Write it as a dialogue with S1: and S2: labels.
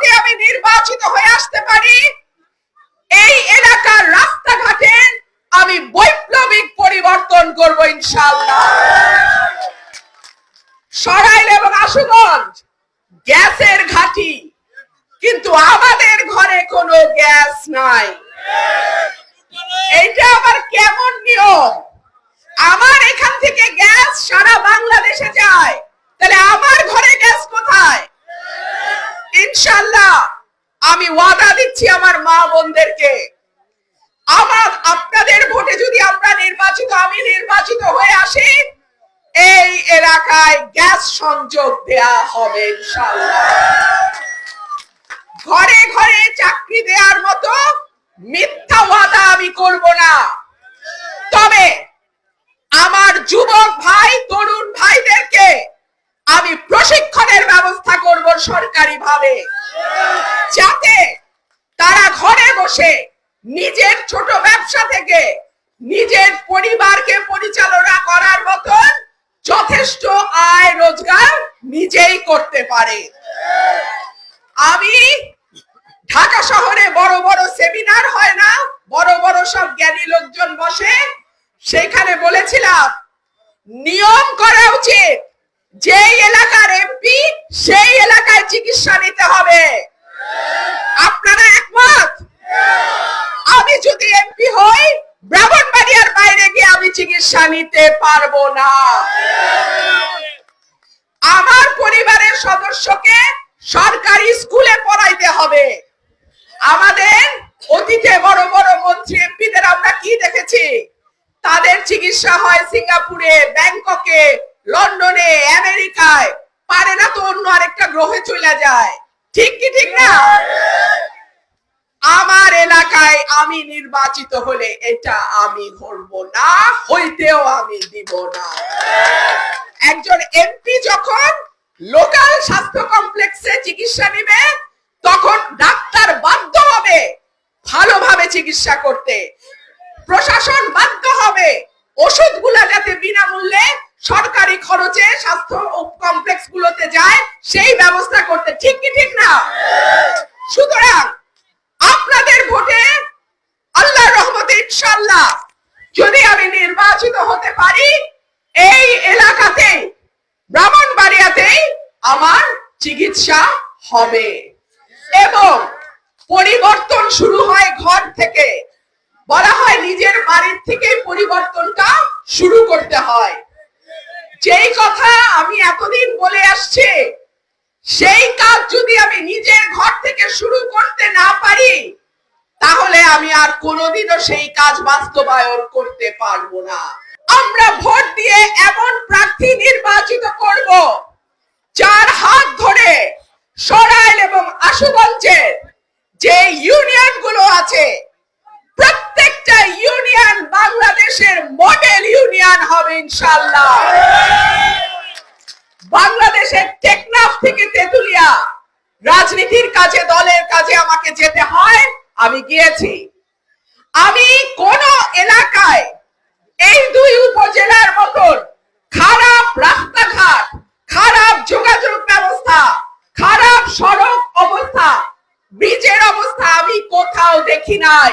S1: ভোটে আমি নির্বাচিত হয়ে আসতে পারি? এই এলাকার রাস্তাঘাটে আমি বৈপ্লবিক পরিবর্তন করব ইনশাআল্লাহ। সরাইল এবং আশুগঞ্জ গ্যাসের ঘাটি, কিন্তু আমাদের ঘরে কোনো গ্যাস নাই। এইটা আবার কেমন নিয়ম? আমার এখান থেকে গ্যাস সারা বাংলাদেশে যায় তাহলে আমার ঘরে গ্যাস কোথায় ইনশাল্লাহ আমি ওয়াদা দিচ্ছি আমার মা বোনদেরকে। আমার, আপনাদের ভোটে যদি আমরা নির্বাচিত, আমি নির্বাচিত হয়ে আসি, এই এলাকায় গ্যাস সংযোগ দেয়া হবে ঘরে ঘরে চাকরি দেওয়ার মতো মিথ্যা ওয়াদা আমি করব না। তবে আমার যুবক ভাই, তরুণ ভাইদেরকে আমি প্রশিক্ষণের ব্যবস্থা করব সরকারি ভাবে যাতে তারা ঘরে বসে নিজের ছোট ব্যবসা থেকে নিজের পরিবারকে পরিচালনা করার মতন যথেষ্ট আয় রোজগার নিজেই করতে পারে। আমি ঢাকা শহরে বড় বড় সেমিনার হয় না, বড় বড় সব জ্ঞানী লোকজন বসে। সেখানে বলেছিলাম, নিয়ম করা উচিত, যেই এলাকার এমপি সেই এলাকায় চিকিৎসা নিতে হবে আপনারা একমত আমি যদি এমপি হই ব্রাহ্মণবাড়িয়ার বাইরে গিয়ে আমি চিকিৎসা নিতে পারব না। আমার পরিবারের সদস্যকে সরকারি স্কুলে পড়াইতে হবে। আমাদের অতীতে বড় বড় মন্ত্রী এমপিদের আমরা কি দেখেছি? তাদের চিকিৎসা হয় সিঙ্গাপুরে, ব্যাংককে, লন্ডনে, আমেরিকায়। পারে না তো অন্য আরেকটা গ্রহে চলে যায়। ঠিক কি ঠিক না আমার এলাকায় আমি নির্বাচিত হলে এটা আমি ধরব না, হইতেও আমি দিব না। একজন এমপি যখন লোকাল স্বাস্থ্য কমপ্লেক্সে চিকিৎসা নেবে, তখন ডাক্তার বাধ্য হবে ভালোভাবে চিকিৎসা করতে। প্রশাসন বাধ্য হবে ওষুধগুলা যাতে বিনামূল্যে সরকারি খরচে স্বাস্থ্য কমপ্লেক্স গুলোতে যায়, সেই ব্যবস্থা করতে। ঠিক কি ঠিক না সুতরাং আপনাদের ভোটে আল্লাহর রহমতে ইনশাল্লাহ যদি আমি নির্বাচিত হতে পারি এই এলাকাতে ব্রাহ্মণবাড়িয়াতেই আমার চিকিৎসা হবে। এবং পরিবর্তন শুরু হয় ঘর থেকে। বলা হয় নিজের বাড়ির থেকে পরিবর্তনটা শুরু করতে হয়। যেই কথা আমি এতদিন বলে আসছি, সেই কাজ যদি আমি নিজের ঘর থেকে শুরু করতে না পারি তাহলে আমি আর কোনোদিনও সেই কাজ বাস্তবায়ন করতে পারব না। আমরা ভোট দিয়ে এমন প্রার্থী নির্বাচিত করব, যার হাত ধরে সরাইল এবং আশুগঞ্জের যে ইউনিয়নগুলো আছে, প্রত্যেকটা ইউনিয়ন বাংলাদেশের মডেল ইউনিয়ন হবে ইনশাল্লাহ বাংলাদেশের টেকনাফ থেকে তেতুলিয়া, রাজনীতির কাজে, দলের কাজে আমাকে যেতে আমি গিয়েছি। আমি কোন এলাকায় এই দুই উপজেলার মতন খারাপ রাস্তাঘাট, খারাপ যোগাযোগ ব্যবস্থা, খারাপ সড়ক অবস্থা, ব্রিজের অবস্থা আমি কোথাও দেখি নাই।